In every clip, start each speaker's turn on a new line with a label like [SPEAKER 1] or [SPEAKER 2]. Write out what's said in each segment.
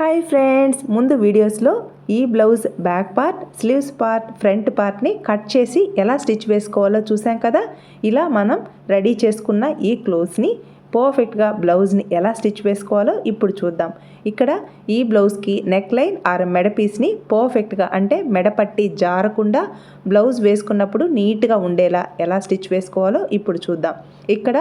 [SPEAKER 1] Hi friends ముందు వీడియోస్లో ఈ blouse back part sleeves part front పార్ట్ని కట్ చేసి ఎలా స్టిచ్ వేసుకోవాలో చూసాం కదా? ఇలా మనం రెడీ చేసుకున్న ఈ క్లోత్స్ని పర్ఫెక్ట్గా బ్లౌజ్ని ఎలా స్టిచ్ వేసుకోవాలో ఇప్పుడు చూద్దాం. ఇక్కడ ఈ బ్లౌజ్కి నెక్ లైన్ ఆర్ మెడ పీస్ని పర్ఫెక్ట్గా అంటే మెడపట్టి జారకుండా బ్లౌజ్ వేసుకున్నప్పుడు నీట్గా ఉండేలా ఎలా స్టిచ్ వేసుకోవాలో ఇప్పుడు చూద్దాం. ఇక్కడ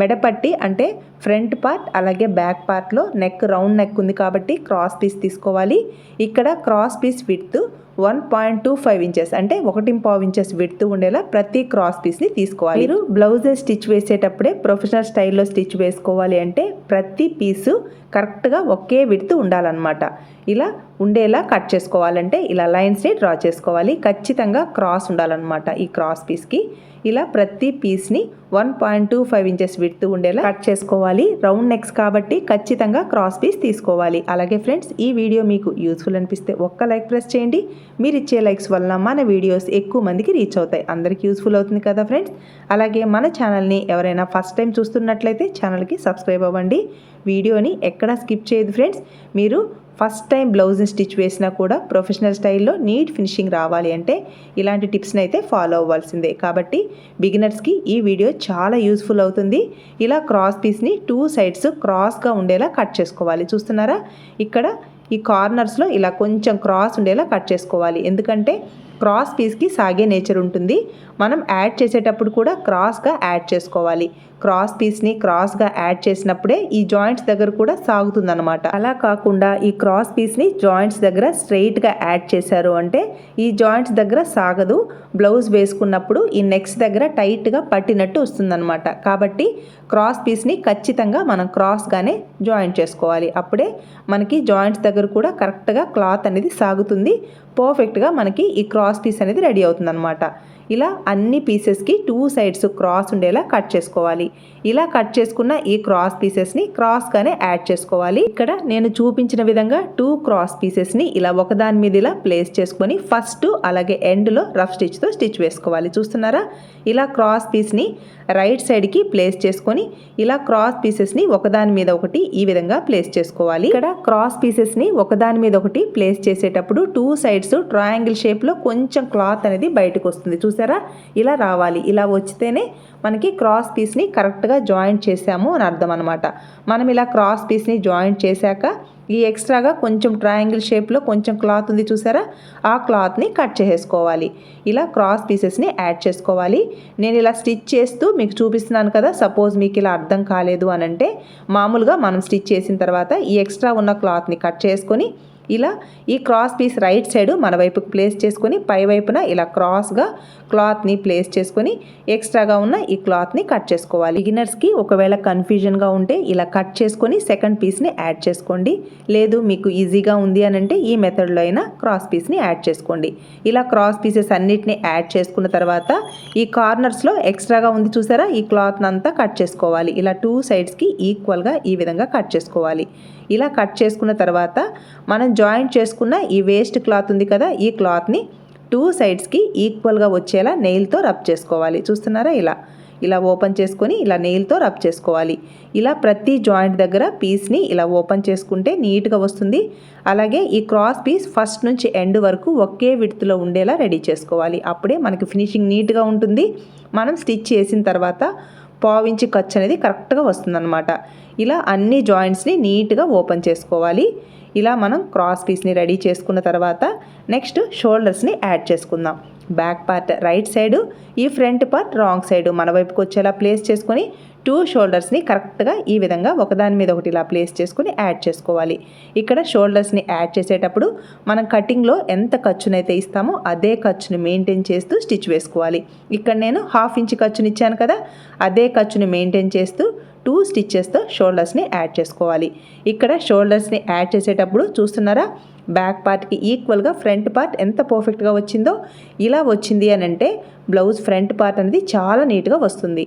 [SPEAKER 1] మెడపట్టి అంటే ఫ్రంట్ పార్ట్ అలాగే బ్యాక్ పార్ట్లో నెక్ రౌండ్ నెక్ ఉంది కాబట్టి క్రాస్ పీస్ తీసుకోవాలి. ఇక్కడ cross piece width one point two five inches అంటే ఒకటి పావు ఇంచెస్ విడుతూ ఉండేలా ప్రతి క్రాస్ పీస్ని తీసుకోవాలి. మీరు బ్లౌజెస్ స్టిచ్ వేసేటప్పుడే ప్రొఫెషనల్ స్టైల్లో స్టిచ్ వేసుకోవాలి అంటే ప్రతి పీసు కరెక్ట్గా ఒకే విడుతూ ఉండాలన్నమాట. ఇలా ఉండేలా కట్ చేసుకోవాలంటే ఇలా లైన్స్ని డ్రా చేసుకోవాలి. ఖచ్చితంగా క్రాస్ ఉండాలన్నమాట ఈ క్రాస్ పీస్కి. ఇలా ప్రతి పీస్ని one point two five inches విడుతూ ఉండేలా కట్ చేసుకోవాలి. రౌండ్ నెక్స్ కాబట్టి ఖచ్చితంగా క్రాస్ పీస్ తీసుకోవాలి. అలాగే ఫ్రెండ్స్ ఈ వీడియో మీకు యూస్ఫుల్ అనిపిస్తే ఒక్క లైక్ ప్రెస్ చేయండి. మీరు ఇచ్చే లైక్స్ వలన మన వీడియోస్ ఎక్కువ మందికి రీచ్ అవుతాయి. అందరికీ యూస్ఫుల్ అవుతుంది కదా ఫ్రెండ్స్ అలాగే మన ఛానల్ని ఎవరైనా ఫస్ట్ టైం చూస్తున్నట్లయితే ఛానల్కి సబ్స్క్రైబ్ అవ్వండి. వీడియోని ఎక్కడా స్కిప్ చేయదు ఫ్రెండ్స్ మీరు ఫస్ట్ టైం బ్లౌజ్ని స్టిచ్ వేసినా కూడా ప్రొఫెషనల్ స్టైల్లో నీట్ ఫినిషింగ్ రావాలి అంటే ఇలాంటి టిప్స్ని అయితే ఫాలో అవ్వాల్సిందే. కాబట్టి బిగినర్స్కి ఈ వీడియో చాలా యూస్ఫుల్ అవుతుంది. ఇలా క్రాస్ పీస్ని టూ సైడ్స్ క్రాస్గా ఉండేలా కట్ చేసుకోవాలి. చూస్తున్నారా? ఇక్కడ ఈ కార్నర్స్లో ఇలా కొంచెం క్రాస్ ఉండేలా కట్ చేసుకోవాలి. ఎందుకంటే క్రాస్ పీస్కి సాగే నేచర్ ఉంటుంది. మనం యాడ్ చేసేటప్పుడు కూడా క్రాస్గా యాడ్ చేసుకోవాలి. క్రాస్ పీస్ని క్రాస్గా యాడ్ చేసినప్పుడే ఈ జాయింట్స్ దగ్గర కూడా సాగుతుందనమాట అలా కాకుండా ఈ క్రాస్ పీస్ని జాయింట్స్ దగ్గర స్ట్రైట్గా యాడ్ చేశారు అంటే ఈ జాయింట్స్ దగ్గర సాగదు. బ్లౌజ్ వేసుకున్నప్పుడు ఈ నెక్స్ దగ్గర టైట్గా పట్టినట్టు వస్తుందన్నమాట. కాబట్టి క్రాస్ పీస్ని ఖచ్చితంగా మనం క్రాస్గానే జాయింట్ చేసుకోవాలి. అప్పుడే మనకి జాయింట్స్ దగ్గర కూడా కరెక్ట్గా క్లాత్ అనేది సాగుతుంది. పర్ఫెక్ట్గా మనకి ఈ క్రాస్ పీస్ అనేది రెడీ అవుతుందన్నమాట. ఇలా అన్ని పీసెస్కి టూ సైడ్స్ క్రాస్ ఉండేలా కట్ చేసుకోవాలి. ఇలా కట్ చేసుకున్న ఈ క్రాస్ పీసెస్ని క్రాస్గానే యాడ్ చేసుకోవాలి. ఇక్కడ నేను చూపించిన విధంగా టూ క్రాస్ పీసెస్ని ఇలా ఒకదాని మీద ఇలా ప్లేస్ చేసుకొని ఫస్ట్ అలాగే ఎండ్లో రఫ్ స్టిచ్తో స్టిచ్ వేసుకోవాలి. చూస్తున్నారా? ఇలా క్రాస్ పీస్ని రైట్ సైడ్కి ప్లేస్ చేసుకొని ఇలా క్రాస్ పీసెస్ని ఒకదాని మీద ఒకటి ఈ విధంగా ప్లేస్ చేసుకోవాలి. ఇక్కడ క్రాస్ పీసెస్ని ఒకదాని మీద ఒకటి ప్లేస్ చేసేటప్పుడు టూ సైడ్స్ ట్రయాంగిల్ షేప్లో కొంచెం క్లాత్ అనేది బయటకు వస్తుంది. చూసారా? ఇలా రావాలి. ఇలా వచ్చితేనే మనకి క్రాస్ పీస్ని కరెక్ట్గా జాయింట్ చేసాము అని అర్థం అనమాట మనం ఇలా క్రాస్ పీస్ని జాయింట్ చేశాక ఈ ఎక్స్ట్రాగా కొంచెం ట్రయాంగిల్ షేప్లో కొంచెం క్లాత్ ఉంది చూసారా? ఆ క్లాత్ని కట్ చేసేసుకోవాలి. ఇలా క్రాస్ పీసెస్ని యాడ్ చేసుకోవాలి. నేను ఇలా స్టిచ్ చేస్తూ మీకు చూపిస్తున్నాను కదా సపోజ్ మీకు ఇలా అర్థం కాలేదు అని అంటే మామూలుగా మనం స్టిచ్ చేసిన తర్వాత ఈ ఎక్స్ట్రా ఉన్న క్లాత్ని కట్ చేసుకొని ఇలా ఈ క్రాస్ పీస్ రైట్ సైడ్ మన వైపుకి ప్లేస్ చేసుకొని పై వైపున ఇలా క్రాస్గా క్లాత్ని ప్లేస్ చేసుకొని ఎక్స్ట్రాగా ఉన్న ఈ క్లాత్ని కట్ చేసుకోవాలి. బిగినర్స్కి ఒకవేళ కన్ఫ్యూజన్గా ఉంటే ఇలా కట్ చేసుకొని సెకండ్ పీస్ని యాడ్ చేసుకోండి. లేదు మీకు ఈజీగా ఉంది అని అంటే ఈ మెథడ్లో అయినా క్రాస్ పీస్ని యాడ్ చేసుకోండి. ఇలా క్రాస్ పీసెస్ అన్నిటిని యాడ్ చేసుకున్న తర్వాత ఈ కార్నర్స్లో ఎక్స్ట్రాగా ఉంది చూసారా? ఈ క్లాత్ని అంతా కట్ చేసుకోవాలి. ఇలా టూ సైడ్స్కి ఈక్వల్గా ఈ విధంగా కట్ చేసుకోవాలి. ఇలా కట్ చేసుకున్న తర్వాత మనం జాయింట్ చేసుకున్న ఈ వేస్ట్ క్లాత్ ఉంది కదా ఈ క్లాత్ని టూ సైడ్స్కి ఈక్వల్గా వచ్చేలా నెయిల్తో రబ్ చేసుకోవాలి. చూస్తున్నారా ఇలా? ఇలా ఓపెన్ చేసుకొని ఇలా నెయిల్తో రబ్ చేసుకోవాలి. ఇలా ప్రతి జాయింట్ దగ్గర పీస్ని ఇలా ఓపెన్ చేసుకుంటే నీట్గా వస్తుంది. అలాగే ఈ క్రాస్ పీస్ ఫస్ట్ నుంచి ఎండ్ వరకు ఒకే విడుతులో ఉండేలా రెడీ చేసుకోవాలి. అప్పుడే మనకి ఫినిషింగ్ నీట్గా ఉంటుంది. మనం స్టిచ్ చేసిన తర్వాత పావించి ఖర్చు అనేది కరెక్ట్గా వస్తుందన్నమాట. ఇలా అన్ని జాయింట్స్ని నీట్గా ఓపెన్ చేసుకోవాలి. ఇలా మనం క్రాస్ పీస్ని రెడీ చేసుకున్న తర్వాత నెక్స్ట్ షోల్డర్స్ని యాడ్ చేసుకుందాం. బ్యాక్ పార్ట్ రైట్ సైడు ఈ ఫ్రంట్ పార్ట్ రాంగ్ సైడు మన వైపుకి వచ్చేలా ప్లేస్ చేసుకొని టూ షోల్డర్స్ని కరెక్ట్గా ఈ విధంగా ఒకదాని మీద ఒకటి ఇలా ప్లేస్ చేసుకుని యాడ్ చేసుకోవాలి. ఇక్కడ షోల్డర్స్ని యాడ్ చేసేటప్పుడు మనం కటింగ్లో ఎంత ఖర్చునైతే ఇస్తామో అదే ఖర్చుని మెయింటైన్ చేస్తూ స్టిచ్ వేసుకోవాలి. ఇక్కడ నేను హాఫ్ ఇంచ్ ఖర్చుని ఇచ్చాను కదా అదే ఖర్చుని మెయింటైన్ చేస్తూ టూ స్టిచ్చెస్తో షోల్డర్స్ని యాడ్ చేసుకోవాలి. ఇక్కడ షోల్డర్స్ని యాడ్ చేసేటప్పుడు చూస్తున్నారా? బ్యాక్ పార్ట్కి ఈక్వల్గా ఫ్రంట్ పార్ట్ ఎంత పర్ఫెక్ట్గా వచ్చిందో ఇలా వచ్చింది అని అంటే బ్లౌజ్ ఫ్రంట్ పార్ట్ అనేది చాలా నీట్గా వస్తుంది.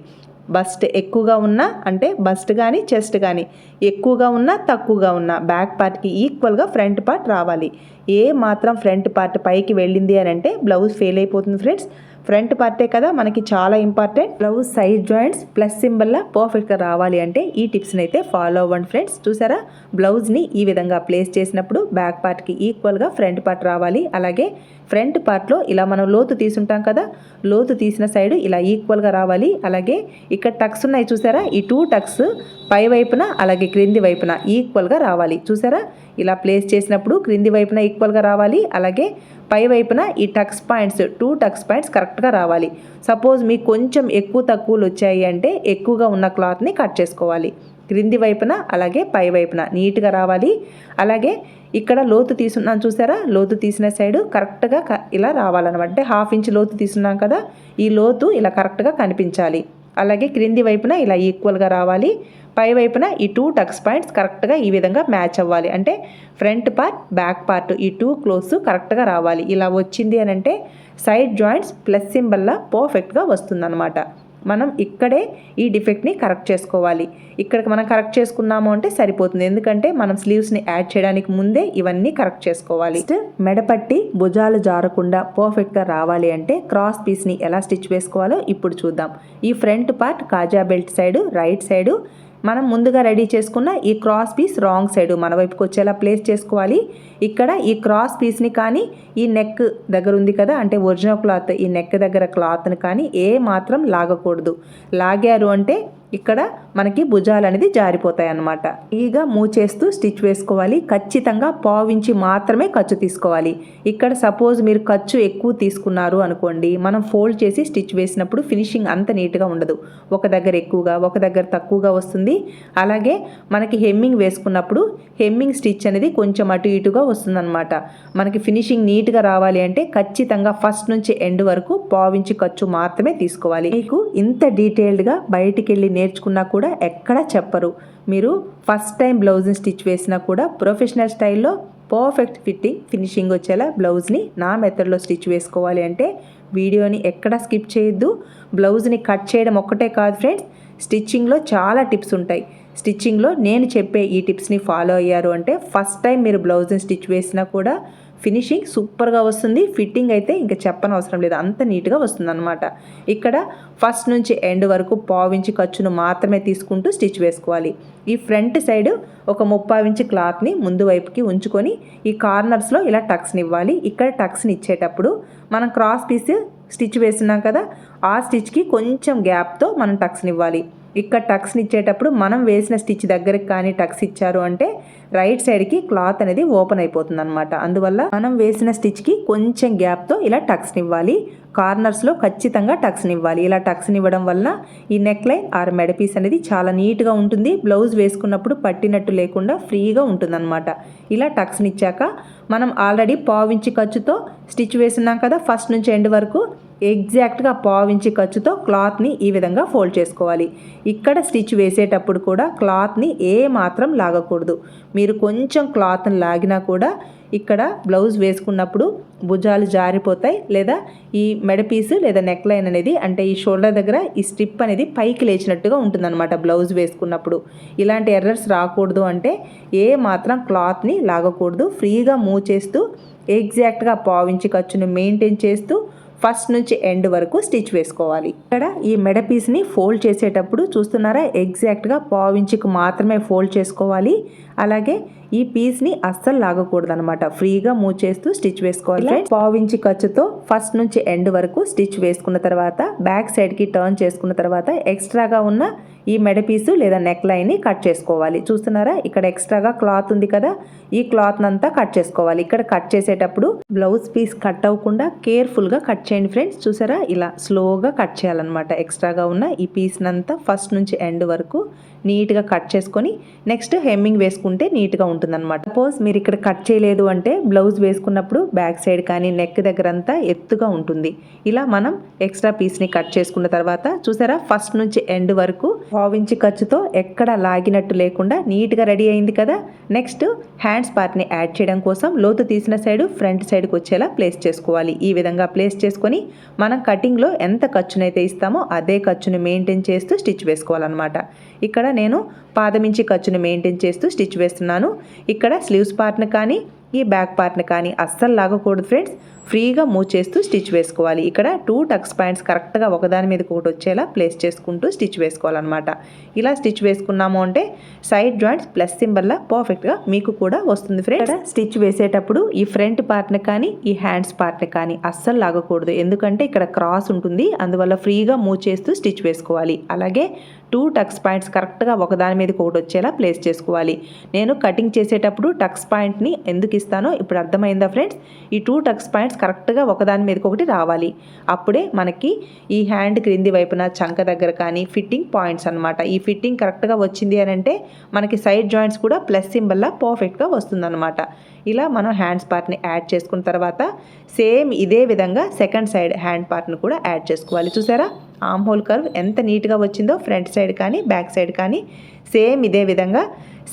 [SPEAKER 1] బస్ట్ ఎక్కువగా ఉన్నా అంటే బస్ట్ కానీ చెస్ట్ కానీ ఎక్కువగా ఉన్నా తక్కువగా ఉన్నా బ్యాక్ పార్ట్కి ఈక్వల్గా ఫ్రంట్ పార్ట్ రావాలి. ఏ మాత్రం ఫ్రంట్ పార్ట్ పైకి వెళ్ళింది అని అంటే బ్లౌజ్ ఫెయిల్ అయిపోతుంది ఫ్రెండ్స్. ఫ్రంట్ పార్టే కదా మనకి చాలా important. Blouse side joints plus సింబల్లా పర్ఫెక్ట్గా రావాలి అంటే ఈ టిప్స్ని అయితే ఫాలో అవ్వండి ఫ్రెండ్స్ చూసారా? బ్లౌజ్ని ఈ విధంగా ప్లేస్ చేసినప్పుడు బ్యాక్ పార్ట్కి ఈక్వల్గా ఫ్రంట్ పార్ట్ రావాలి. అలాగే ఫ్రంట్ పార్ట్లో ఇలా మనం లోతు తీసుంటాం కదా లోతు తీసిన సైడ్ ఇలా ఈక్వల్గా రావాలి. అలాగే ఇక్కడ టక్స్ ఉన్నాయి చూసారా? ఈ టూ టక్స్ పై వైపున అలాగే క్రింది వైపున ఈక్వల్గా రావాలి. చూసారా? ఇలా ప్లేస్ చేసినప్పుడు క్రింది వైపున ఈక్వల్గా రావాలి. అలాగే పై వైపున ఈ tucks points two tucks points కరెక్ట్గా రావాలి. సపోజ్ మీకు కొంచెం ఎక్కువ తక్కువలు వచ్చాయి అంటే ఎక్కువగా ఉన్న క్లాత్ని కట్ చేసుకోవాలి. క్రింది వైపున అలాగే పై వైపున నీట్గా రావాలి. అలాగే ఇక్కడ లోతు తీసుకున్నాను చూసారా? లోతు తీసిన సైడు కరెక్ట్గా క- ఇలా రావాలన్నమాట. అంటే హాఫ్ ఇంచ్ లోతు తీసుకున్నాం కదా? ఈ లోతు ఇలా కరెక్ట్గా కనిపించాలి. అలాగే క్రింది వైపున ఇలా ఈక్వల్గా రావాలి. పై వైపున ఈ టూ టక్స్ పాయింట్స్ కరెక్ట్గా ఈ విధంగా మ్యాచ్ అవ్వాలి. అంటే ఫ్రంట్ పార్ట్ బ్యాక్ పార్ట్ ఈ టూ క్లోజ్ కరెక్ట్గా రావాలి. ఇలా వచ్చింది అని అంటే సైడ్ జాయింట్స్ ప్లస్ సింబల్లా పర్ఫెక్ట్గా వస్తుందన్నమాట. మనం ఇక్కడే ఈ డిఫెక్ట్ని కరెక్ట్ చేసుకోవాలి. ఇక్కడికి మనం కరెక్ట్ చేసుకున్నాము అంటే సరిపోతుంది. ఎందుకంటే మనం స్లీవ్స్ని యాడ్ చేయడానికి ముందే ఇవన్నీ కరెక్ట్ చేసుకోవాలి. మెడపట్టి భుజాలు జారకుండా పర్ఫెక్ట్గా రావాలి అంటే క్రాస్ పీస్ని ఎలా స్టిచ్ వేసుకోవాలో ఇప్పుడు చూద్దాం. ఈ ఫ్రంట్ పార్ట్ కాజా బెల్ట్ సైడు రైట్ సైడు మనం ముందుగా రెడీ చేసుకున్న ఈ క్రాస్ పీస్ రాంగ్ సైడ్ మన వైపుకి వచ్చేలా ప్లేస్ చేసుకోవాలి. ఇక్కడ ఈ క్రాస్ పీస్ని కానీ ఈ నెక్ దగ్గర ఉంది కదా అంటే ఒరిజినల్ క్లాత్ ఈ నెక్ దగ్గర క్లాత్ని కానీ ఏ మాత్రం లాగకూడదు. లాగారు అంటే ఇక్కడ మనకి భుజాలు అనేది జారిపోతాయి అన్నమాట ఈగా మూచేస్తూ స్టిచ్ వేసుకోవాలి. ఖచ్చితంగా పావించి మాత్రమే ఖర్చు తీసుకోవాలి. ఇక్కడ సపోజ్ మీరు ఖర్చు ఎక్కువ తీసుకున్నారు అనుకోండి మనం ఫోల్డ్ చేసి స్టిచ్ వేసినప్పుడు ఫినిషింగ్ అంత నీట్గా ఉండదు. ఒక దగ్గర ఎక్కువగా ఒక దగ్గర తక్కువగా వస్తుంది. అలాగే మనకి హెమ్మింగ్ వేసుకున్నప్పుడు హెమ్మింగ్ స్టిచ్ అనేది కొంచెం అటు ఇటుగా వస్తుందన్నమాట. మనకి ఫినిషింగ్ నీట్గా రావాలి అంటే ఖచ్చితంగా ఫస్ట్ నుంచి ఎండ్ వరకు పావించి ఖర్చు మాత్రమే తీసుకోవాలి. మీకు ఇంత డీటెయిల్డ్గా బయటికి వెళ్ళి నేర్చుకున్నా కూడా ఎక్కడా చెప్పరు. మీరు ఫస్ట్ టైం బ్లౌజ్ని స్టిచ్ వేసినా కూడా ప్రొఫెషనల్ స్టైల్లో పర్ఫెక్ట్ ఫిట్టింగ్ ఫినిషింగ్ వచ్చేలా బ్లౌజ్ని నా మెథడ్లో స్టిచ్ వేసుకోవాలి అంటే వీడియోని ఎక్కడ స్కిప్ చేయొద్దు. బ్లౌజ్ని కట్ చేయడం ఒక్కటే కాదు ఫ్రెండ్స్ స్టిచ్చింగ్లో చాలా టిప్స్ ఉంటాయి. స్టిచ్చింగ్లో నేను చెప్పే ఈ టిప్స్ని ఫాలో అయ్యారు అంటే ఫస్ట్ టైం మీరు బ్లౌజ్ని స్టిచ్ వేసినా కూడా ఫినిషింగ్ సూపర్గా వస్తుంది ఫిట్టింగ్ అయితే ఇంకా చెప్పనవసరం లేదు అంత నీట్గా వస్తుంది అనమాట ఇక్కడ ఫస్ట్ నుంచి ఎండ్ వరకు పావించి ఖర్చును మాత్రమే తీసుకుంటూ స్టిచ్ వేసుకోవాలి. ఈ ఫ్రంట్ సైడ్ ఒక ముప్పావించి క్లాత్ని ముందు వైపుకి ఉంచుకొని ఈ కార్నర్స్లో ఇలా టక్స్ని ఇవ్వాలి. ఇక్కడ టక్స్ని ఇచ్చేటప్పుడు మనం క్రాస్ పీస్ స్టిచ్ వేస్తున్నాం కదా ఆ స్టిచ్కి కొంచెం గ్యాప్తో మనం టక్స్ని ఇవ్వాలి. ఇక్కడ టక్స్ని ఇచ్చేటప్పుడు మనం వేసిన స్టిచ్ దగ్గరికి కానీ టక్స్ ఇచ్చారు అంటే రైట్ సైడ్కి క్లాత్ అనేది ఓపెన్ అయిపోతుంది అనమాట అందువల్ల మనం వేసిన స్టిచ్కి కొంచెం గ్యాప్తో ఇలా టక్స్ని ఇవ్వాలి. కార్నర్స్లో ఖచ్చితంగా టక్స్ని ఇవ్వాలి. ఇలా టక్స్ని ఇవ్వడం వల్ల ఈ నెక్ లైన్ ఆర్ మెడపీస్ అనేది చాలా నీట్గా ఉంటుంది. బ్లౌజ్ వేసుకున్నప్పుడు పట్టినట్టు లేకుండా ఫ్రీగా ఉంటుందన్నమాట. ఇలా టక్స్ని ఇచ్చాక మనం ఆల్రెడీ పావించి ఖర్చుతో స్టిచ్ వేసున్నాం కదా ఫస్ట్ నుంచి ఎండ్ వరకు ఎగ్జాక్ట్గా పావించి ఖర్చుతో క్లాత్ని ఈ విధంగా ఫోల్డ్ చేసుకోవాలి. ఇక్కడ స్టిచ్ వేసేటప్పుడు కూడా క్లాత్ని ఏ మాత్రం లాగకూడదు. మీరు కొంచెం క్లాత్ని లాగినా కూడా ఇక్కడ బ్లౌజ్ వేసుకున్నప్పుడు భుజాలు జారిపోతాయి లేదా ఈ మెడ పీసు లేదా నెక్ లైన్ అనేది అంటే ఈ షోల్డర్ దగ్గర ఈ స్ట్రిప్ అనేది పైకి లేచినట్టుగా ఉంటుందన్నమాట బ్లౌజ్ వేసుకున్నప్పుడు. ఇలాంటి ఎర్రర్స్ రాకూడదు అంటే ఏ మాత్రం క్లాత్ని లాగకూడదు. ఫ్రీగా మూవ్ చేస్తూ ఎగ్జాక్ట్గా పావించి ఖర్చును మెయింటైన్ చేస్తూ ఫస్ట్ నుంచి ఎండ్ వరకు స్టిచ్ వేసుకోవాలి. ఇక్కడ ఈ మెడ పీస్ని ఫోల్డ్ చేసేటప్పుడు చూస్తున్నారా? ఎగ్జాక్ట్గా పావించికి మాత్రమే ఫోల్డ్ చేసుకోవాలి. అలాగే ఈ పీస్ని అస్సలు లాగకూడదు అనమాట ఫ్రీగా మూవ్ చేస్తూ స్టిచ్ వేసుకోవాలి. పావించి ఖర్చుతో ఫస్ట్ నుంచి ఎండ్ వరకు స్టిచ్ వేసుకున్న తర్వాత బ్యాక్ సైడ్కి టర్న్ చేసుకున్న తర్వాత ఎక్స్ట్రాగా ఉన్న ఈ మెడ పీసు లేదా నెక్ లైన్ని కట్ చేసుకోవాలి. చూస్తున్నారా? ఇక్కడ ఎక్స్ట్రాగా క్లాత్ ఉంది కదా? ఈ క్లాత్ అంతా కట్ చేసుకోవాలి. ఇక్కడ కట్ చేసేటప్పుడు బ్లౌజ్ పీస్ కట్ అవ్వకుండా కేర్ఫుల్గా కట్ చేయండి ఫ్రెండ్స్. చూసారా? ఇలా స్లోగా కట్ చేయాలన్నమాట. ఎక్స్ట్రాగా ఉన్న ఈ పీస్నంతా ఫస్ట్ నుంచి ఎండ్ వరకు నీట్గా కట్ చేసుకొని నెక్స్ట్ హెమ్మింగ్ వేసుకుంటే నీట్గా ఉంటుందన్నమాట. సపోజ్ మీరు ఇక్కడ కట్ చేయలేదు అంటే బ్లౌజ్ వేసుకున్నప్పుడు బ్యాక్ సైడ్ కానీ నెక్ దగ్గర అంతా ఎత్తుగా ఉంటుంది. ఇలా మనం ఎక్స్ట్రా పీస్ని కట్ చేసుకున్న తర్వాత చూసారా? ఫస్ట్ నుంచి ఎండ్ వరకు పావించి ఖర్చుతో ఎక్కడ లాగినట్టు లేకుండా నీట్గా రెడీ అయింది కదా. నెక్స్ట్ హ్యాండ్స్ పార్ట్ని యాడ్ చేయడం కోసం లోతు తీసిన సైడ్ ఫ్రంట్ సైడ్కి వచ్చేలా ప్లేస్ చేసుకోవాలి. ఈ విధంగా ప్లేస్ చేసుకొని మనం కటింగ్లో ఎంత ఖర్చునైతే ఇస్తామో అదే ఖర్చుని మెయింటైన్ చేస్తూ స్టిచ్ వేసుకోవాలన్నమాట. ఇక్కడ నేను పాదమించి ఖర్చుని మెయింటైన్ చేస్తూ స్టిచ్ వేస్తున్నాను. ఇక్కడ స్లీవ్స్ పార్ట్ని కానీ ఈ బ్యాక్ పార్ట్ని కానీ అస్సలు లాగకూడదు ఫ్రెండ్స్. ఫ్రీగా మూవ్ చేస్తూ స్టిచ్ వేసుకోవాలి. ఇక్కడ టూ టక్స్ పాయింట్స్ కరెక్ట్గా ఒకదాని మీద ఒకటి వచ్చేలా ప్లేస్ చేసుకుంటూ స్టిచ్ వేసుకోవాలన్నమాట. ఇలా స్టిచ్ వేసుకున్నాము అంటే సైడ్ జాయింట్స్ ప్లస్ సింబల్లా పర్ఫెక్ట్గా మీకు కూడా వస్తుంది ఫ్రెండ్స్. స్టిచ్ వేసేటప్పుడు ఈ ఫ్రంట్ పార్ట్ని కానీ ఈ హ్యాండ్స్ పార్ట్ని కానీ అస్సలు లాగకూడదు. ఎందుకంటే ఇక్కడ క్రాస్ ఉంటుంది. అందువల్ల ఫ్రీగా మూవ్ చేస్తూ స్టిచ్ వేసుకోవాలి. అలాగే టూ టక్స్ పాయింట్స్ కరెక్ట్గా ఒకదాని మీదకి ఒకటి వచ్చేలా ప్లేస్ చేసుకోవాలి. నేను కటింగ్ చేసేటప్పుడు టక్స్ పాయింట్ని ఎందుకు ఇస్తానో ఇప్పుడు అర్థమైందా ఫ్రెండ్స్? ఈ టూ టక్స్ పాయింట్స్ కరెక్ట్గా ఒకదాని మీదకి ఒకటి రావాలి. అప్పుడే మనకి ఈ హ్యాండ్ క్రింది వైపున చంక దగ్గర కానీ ఫిట్టింగ్ పాయింట్స్ అనమాట ఈ ఫిట్టింగ్ కరెక్ట్గా వచ్చింది అని అంటే మనకి సైడ్ జాయింట్స్ కూడా ప్లస్ సింబల్లా పర్ఫెక్ట్గా వస్తుందన్నమాట. ఇలా మనం హ్యాండ్స్ పార్ట్ని యాడ్ చేసుకున్న తర్వాత సేమ్ ఇదే విధంగా సెకండ్ సైడ్ హ్యాండ్ పార్ట్ని కూడా యాడ్ చేసుకోవాలి. చూసారా? ఆమ్ హోల్ కర్వ్ ఎంత నీట్గా వచ్చిందో ఫ్రంట్ సైడ్ కానీ బ్యాక్ సైడ్ కానీ సేమ్ ఇదే విధంగా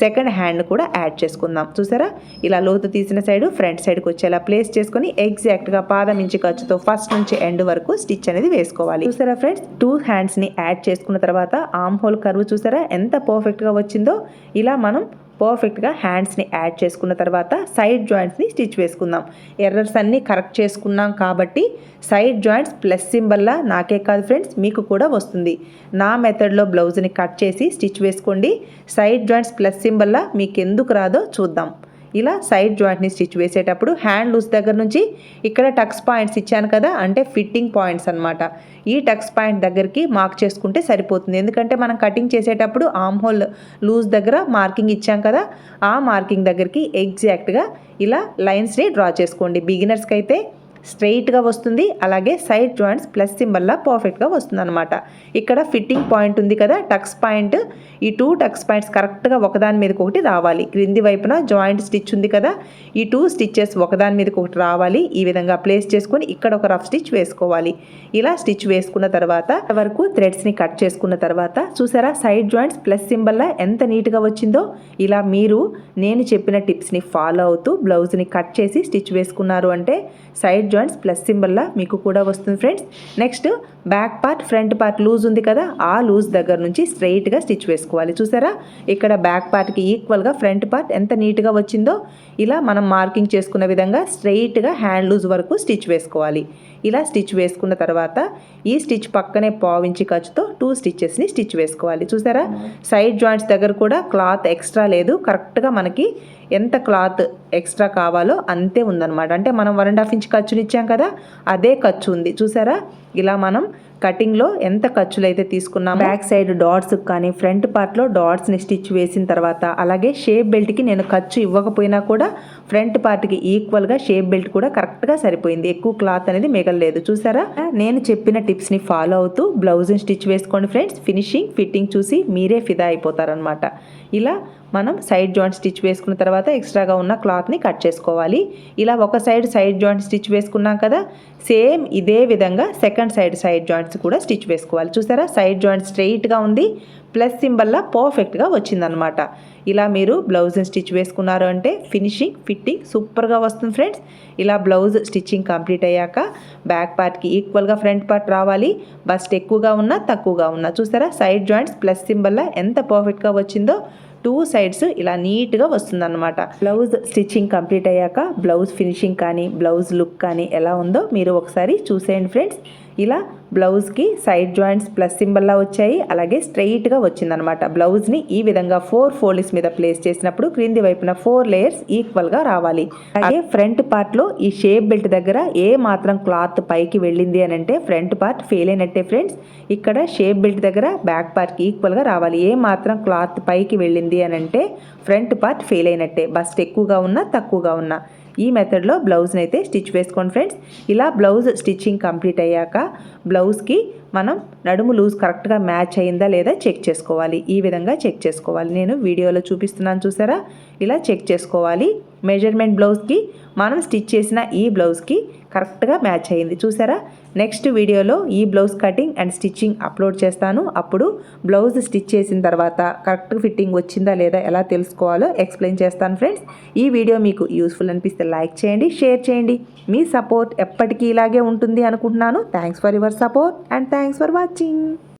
[SPEAKER 1] సెకండ్ హ్యాండ్ కూడా యాడ్ చేసుకుందాం. చూసారా? ఇలా లోతు తీసిన సైడ్ ఫ్రంట్ సైడ్కి వచ్చేలా ప్లేస్ చేసుకొని ఎగ్జాక్ట్గా పాదం ఇంచి ఖర్చుతో ఫస్ట్ నుంచి ఎండ్ వరకు స్టిచ్ అనేది వేసుకోవాలి. చూసారా ఫ్రెండ్స్? టూ హ్యాండ్స్ని యాడ్ చేసుకున్న తర్వాత ఆమ్ హోల్ కర్వ్ చూసారా? ఎంత పర్ఫెక్ట్గా వచ్చిందో ఇలా మనం పర్ఫెక్ట్గా హ్యాండ్స్ని యాడ్ చేసుకున్న తర్వాత సైడ్ జాయింట్స్ని స్టిచ్ వేసుకుందాం. ఎర్రర్స్ అన్నీ కరెక్ట్ చేసుకున్నాం కాబట్టి సైడ్ జాయింట్స్ ప్లస్ సింబల్లా నాకే కాదు ఫ్రెండ్స్ మీకు కూడా వస్తుంది. నా మెథడ్లో బ్లౌజ్ని కట్ చేసి స్టిచ్ వేసుకోండి. సైడ్ జాయింట్స్ ప్లస్ సింబల్లా మీకు ఎందుకు రాదో చూద్దాం. ఇలా సైడ్ జాయింట్ని స్టిచ్ వేసేటప్పుడు హ్యాండ్ లూజ్ దగ్గర నుంచి ఇక్కడ టక్స్ పాయింట్స్ ఇచ్చాను కదా అంటే ఫిట్టింగ్ పాయింట్స్ అనమాట ఈ టక్స్ పాయింట్ దగ్గరికి మార్క్ చేసుకుంటే సరిపోతుంది. ఎందుకంటే మనం కటింగ్ చేసేటప్పుడు ఆమ్ హోల్ లూజ్ దగ్గర మార్కింగ్ ఇచ్చాం కదా ఆ మార్కింగ్ దగ్గరికి ఎగ్జాక్ట్గా ఇలా లైన్స్ని డ్రా చేసుకోండి. బిగినర్స్కి అయితే స్ట్రైట్గా వస్తుంది. అలాగే సైడ్ జాయింట్స్ ప్లస్ సింబల్లా పర్ఫెక్ట్గా వస్తుంది అనమాట ఇక్కడ ఫిట్టింగ్ పాయింట్ ఉంది కదా టక్స్ పాయింట్. ఈ టూ టక్స్ పాయింట్స్ కరెక్ట్గా ఒకదాని మీదకి ఒకటి రావాలి. క్రింది వైపున జాయింట్ స్టిచ్ ఉంది కదా ఈ టూ స్టిచ్చెస్ ఒకదాని మీదకి ఒకటి రావాలి. ఈ విధంగా ప్లేస్ చేసుకొని ఇక్కడ ఒక రఫ్ స్టిచ్ వేసుకోవాలి. ఇలా స్టిచ్ వేసుకున్న తర్వాత వరకు థ్రెడ్స్ని కట్ చేసుకున్న తర్వాత చూసారా సైడ్ జాయింట్స్ ప్లస్ సింబల్లా ఎంత నీట్గా వచ్చిందో? ఇలా మీరు నేను చెప్పిన టిప్స్ని ఫాలో అవుతూ బ్లౌజ్ని కట్ చేసి స్టిచ్ వేసుకున్నారు అంటే సైడ్ జాయింట్స్ ప్లస్ సింబల్లా మీకు కూడా వస్తుంది friends next back part front part loose ఉంది కదా ఆ లూజ్ దగ్గర నుంచి స్ట్రైట్గా స్టిచ్ వేసుకోవాలి. చూసారా? ఇక్కడ బ్యాక్ పార్ట్కి ఈక్వల్గా ఫ్రంట్ పార్ట్ ఎంత నీట్గా వచ్చిందో ఇలా మనం మార్కింగ్ చేసుకున్న విధంగా స్ట్రైట్గా హ్యాండ్ లూజ్ వరకు స్టిచ్ వేసుకోవాలి. ఇలా స్టిచ్ వేసుకున్న తర్వాత ఈ స్టిచ్ పక్కనే పావించి ఖర్చుతో టూ స్టిచ్చెస్ని స్టిచ్ వేసుకోవాలి. చూసారా? సైడ్ జాయింట్స్ దగ్గర కూడా క్లాత్ ఎక్స్ట్రా లేదు. కరెక్ట్గా మనకి ఎంత క్లాత్ ఎక్స్ట్రా కావాలో అంతే ఉందన్నమాట. అంటే మనం వన్ అండ్ హాఫ్ ఇంచ్ ఖర్చునిచ్చాం కదా అదే ఖర్చు ఉంది చూసారా? ఇలా మనం కటింగ్లో ఎంత ఖర్చులు అయితే తీసుకున్నాం బ్యాక్ సైడ్ డాట్స్ కానీ ఫ్రంట్ పార్ట్లో డాట్స్ని స్టిచ్ వేసిన తర్వాత అలాగే షేప్ బెల్ట్కి నేను ఖర్చు ఇవ్వకపోయినా కూడా ఫ్రంట్ పార్ట్కి ఈక్వల్గా షేప్ బెల్ట్ కూడా కరెక్ట్గా సరిపోయింది. ఎక్కువ క్లాత్ అనేది మిగలలేదు. చూసారా? నేను చెప్పిన టిప్స్ని ఫాలో అవుతూ బ్లౌజ్ని స్టిచ్ వేసుకోండి ఫ్రెండ్స్. ఫినిషింగ్ ఫిట్టింగ్ చూసి మీరే ఫిదా అయిపోతారనమాట ఇలా మనం సైడ్ జాయింట్ స్టిచ్ వేసుకున్న తర్వాత ఎక్స్ట్రాగా ఉన్న క్లాత్ని కట్ చేసుకోవాలి. ఇలా ఒక సైడ్ సైడ్ జాయింట్ స్టిచ్ వేసుకున్నాం కదా సేమ్ ఇదే విధంగా సెకండ్ సైడ్ సైడ్ జాయింట్స్ కూడా స్టిచ్ వేసుకోవాలి. చూసారా? సైడ్ జాయింట్ స్ట్రెయిట్గా ఉంది. ప్లస్ సింబల్లా పర్ఫెక్ట్గా వచ్చిందనమాట ఇలా మీరు బ్లౌజ్ని స్టిచ్ వేసుకున్నారు అంటే ఫినిషింగ్ ఫిట్టింగ్ సూపర్గా వస్తుంది ఫ్రెండ్స్. ఇలా బ్లౌజ్ స్టిచ్చింగ్ కంప్లీట్ అయ్యాక బ్యాక్ పార్ట్కి ఈక్వల్గా ఫ్రంట్ పార్ట్ రావాలి. బస్ట్ ఎక్కువగా ఉన్నా తక్కువగా ఉన్నా. చూసారా? సైడ్ జాయింట్స్ ప్లస్ సింబల్లా ఎంత పర్ఫెక్ట్గా వచ్చిందో టూ సైడ్స్ ఇలా నీట్గా వస్తుందన్నమాట. బ్లౌజ్ స్టిచ్చింగ్ కంప్లీట్ అయ్యాక బ్లౌజ్ ఫినిషింగ్ కానీ బ్లౌజ్ లుక్ కానీ ఎలా ఉందో మీరు ఒకసారి చూసేయండి ఫ్రెండ్స్. ఇలా బ్లౌజ్కి సైడ్ జాయింట్స్ ప్లస్ సింబల్లా వచ్చాయి. అలాగే స్ట్రెయిట్గా వచ్చిందనమాట. బ్లౌజ్ని ఈ విధంగా ఫోర్ ఫోల్డ్స్ మీద ప్లేస్ చేసినప్పుడు క్రింది వైపున ఫోర్ లేయర్స్ ఈక్వల్గా రావాలి. అలాగే ఫ్రంట్ పార్ట్లో ఈ షేప్ బెల్ట్ దగ్గర ఏ మాత్రం క్లాత్ పైకి వెళ్ళింది అని అంటే ఫ్రంట్ పార్ట్ ఫెయిల్ అయినట్టే ఫ్రెండ్స్ ఇక్కడ షేప్ బెల్ట్ దగ్గర బ్యాక్ పార్ట్కి ఈక్వల్గా రావాలి. ఏ మాత్రం క్లాత్ పైకి వెళ్ళింది అని అంటే ఫ్రంట్ పార్ట్ ఫెయిల్ అయినట్టే బస్ట్ ఎక్కువగా ఉన్నా తక్కువగా ఉన్నా. ఈ మెథడ్లో బ్లౌజ్ని అయితే స్టిచ్ వేసుకోండి ఫ్రెండ్స్. ఇలా బ్లౌజ్ స్టిచ్చింగ్ కంప్లీట్ అయ్యాక బ్లౌజ్కి మనం నడుము లూజ్ కరెక్ట్గా మ్యాచ్ అయిందా లేదా చెక్ చేసుకోవాలి. ఈ విధంగా చెక్ చేసుకోవాలి. నేను వీడియోలో చూపిస్తున్నాను చూసారా? ఇలా చెక్ చేసుకోవాలి. మెజర్మెంట్ బ్లౌజ్కి మనం స్టిచ్ చేసిన ఈ బ్లౌజ్కి కరెక్ట్గా మ్యాచ్ అయింది. చూసారా? నెక్స్ట్ వీడియోలో ఈ blouse cutting and stitching upload చేస్తాను. అప్పుడు బ్లౌజ్ స్టిచ్ చేసిన తర్వాత కరెక్ట్ ఫిట్టింగ్ వచ్చిందా లేదా ఎలా తెలుసుకోవాలో ఎక్స్ప్లెయిన్ చేస్తాను ఫ్రెండ్స్. ఈ వీడియో మీకు యూస్ఫుల్ అనిపిస్తే లైక్ చేయండి షేర్ చేయండి. మీ సపోర్ట్ ఎప్పటికీ ఇలాగే ఉంటుంది అనుకుంటున్నాను. Thanks for your support and thanks for watching